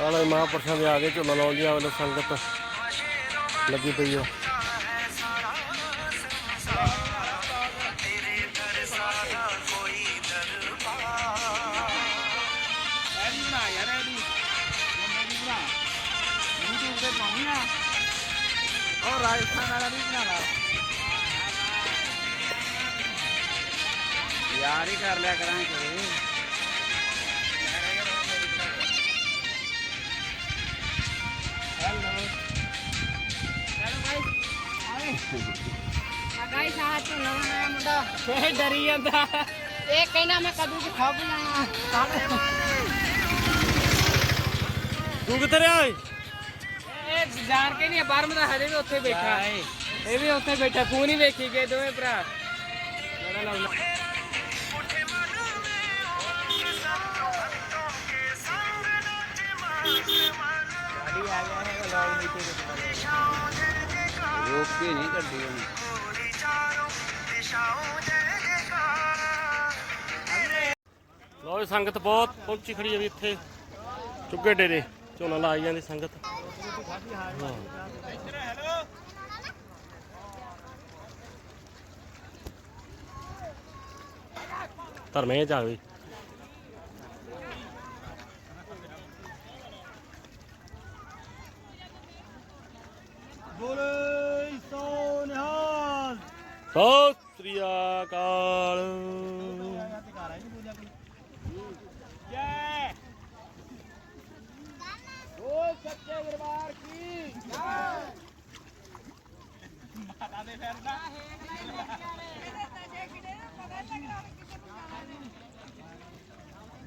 ਨਾਲੇ ਮਹਾਂਪੁਰਸ਼ਾਂ ਦੇ ਆ ਗਏ ਝੋਲਾ ਲਾਉਣ ਦੀ ਆਵਲੇ ਸੰਗਤ ਲੱਗੀ ਪਈ ਆ। ਉਹ ਰਾਜਸਥਾਨ ਵਾਲਾ ਵੀ ਬਣਾਵਾ ਯਾਰ ਹੀ ਕਰ ਲਿਆ ਕਰਾਂਗੇ। ਗਾਈ ਸਾਹ ਤੋਂ ਨਵਾਂ ਨਵਾਂ ਮੁੰਡਾ। ਇਹ ਡਰੀ ਜਾਂਦਾ। ਇਹ ਕਹਿੰਦਾ ਮੈਂ ਕਦੋਂ ਚ ਖੱਬ ਜਾਣਾ। ਤੂੰ ਕਿੱਥੇ ਰਿਹਾ ਓਏ। ਇਹ ਜਾਣ ਕੇ ਨਹੀਂ ਬਾਹਰ ਦਾ ਹਜੇ ਵੀ ਉੱਥੇ ਬੈਠਾ ਇਹ ਵੀ ਉੱਥੇ ਬੈਠਾ ਫੋਨ ਹੀ ਵੇਖੀ ਗਏ ਦੋਵੇਂ ਭਰਾ। ਰੋਕ ਕੇ ਨਹੀਂ ਕੱਢੀ ਉਹਨੇ। ਲੋ ਜੀ ਸੰਗਤ ਬਹੁਤ ਪਹੁੰਚੀ ਖੜੀ ਹੈ ਵੀ ਇੱਥੇ। ਚੁੱਗੇ ਡੇਰੇ ਝੋਨਾ ਲਾਈ ਜਾਂਦੀ ਸੰਗਤ। ਧਰਮੇ ਚ ਆ ਗਈ ਬੋਲੇ। ਸਤਿ ਸ੍ਰੀ ਅਕਾਲ। ਜੈ ਓ ਸੱਚੇ ਦਰਬਾਰ ਕੀ ਮਾਤਾ ਦੇ ਫਿਰਦਾ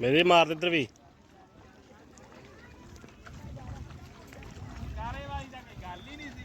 ਮੇਰੇ ਮਾਰ ਦੇ ਇੱਧਰ ਵੀ। ਕਾਰੇ ਵਾਲੀ ਦਾ ਕੋਈ ਗੱਲ ਹੀ ਨਹੀਂ ਸੀ।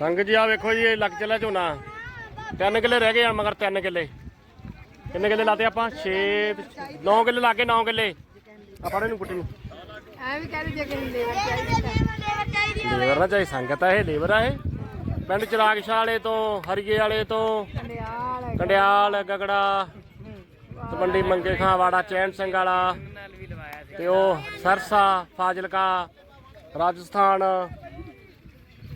ਸੰਗਤ ਜੀ ਆ ਵੇਖੋ ਜੀ ਇਹ ਲੱਗ ਚੱਲਿਆ ਝੋਨਾ। ਤਿੰਨ ਕਿੱਲੇ ਰਹਿ ਗਏ ਆ ਮਗਰ ਤਿੰਨ ਕਿੱਲੇ। ਕਿੰਨੇ ਕਿੱਲੇ ਲਾਤੇ ਆਪਾਂ? 6 9 ਕਿੱਲੇ ਲਾ ਕੇ 9 ਕਿੱਲੇ। ਆ ਫੜ ਇਹਨੂੰ ਕੁੱਟੀ ਨੂੰ। ਐ ਵੀ ਕਹਿੰਦੇ ਜੇ ਕਿ ਲੇਬਰ ਚਾਹੀਦੀ ਲੇਬਰ ਨਾ ਚਾਹੀ ਸੰਗਤ ਆ ਇਹ ਲੇਬਰ ਆ ਇਹ। ਪਿੰਡ ਚਰਾਗਸ਼ਾਹ ਵਾਲੇ ਤੋਂ ਹਰੀਏ ਵਾਲੇ ਤੋਂ। ਕੰਡਿਆਲ ਕੰਡਿਆਲ ਗਗੜਾ ਤਮੰਡੀ ਮੰਗੇ ਖਾਂ ਵਾੜਾ ਚੈਨ ਸਿੰਘ ਵਾਲਾ। ਤੇ ਉਹ ਸਰਸਾ ਫਾਜ਼ਿਲਕਾ ਰਾਜਸਥਾਨ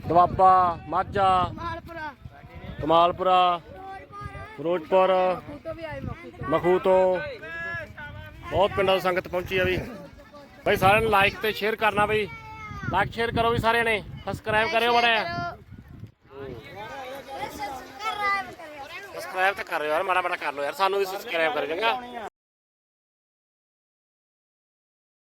ਦੁਆਬਾ ਮਾਝਾ ਮਾਲਪੁਰਾ ਕਮਾਲਪੁਰਾ ਫਿਰੋਜ਼ਪੁਰ ਮਖੂ ਤੋਂ ਬਹੁਤ ਪਿੰਡਾਂ ਤੋਂ ਸੰਗਤ ਪਹੁੰਚੀ ਆ ਵੀ। ਭਾਈ ਸਾਰਿਆਂ ਨੇ ਲਾਈਕ ਤੇ ਸ਼ੇਅਰ ਕਰਨਾ ਬਈ। ਲਾਈਕ ਸ਼ੇਅਰ ਕਰੋ ਵੀ ਸਾਰਿਆਂ ਨੇ। ਸਬਸਕ੍ਰਾਈਬ ਕਰਿਓ ਬੜਾ ਸਬਸਕ੍ਰਾਈਬ ਤਾਂ ਕਰ ਯਾਰ ਮਾੜਾ ਮਾੜਾ ਕਰ ਲਓ ਯਾਰ। ਸਾਨੂੰ ਵੀ ਸਬਸਕ੍ਰਾਈਬ ਕਰ ਚੰਗਾ।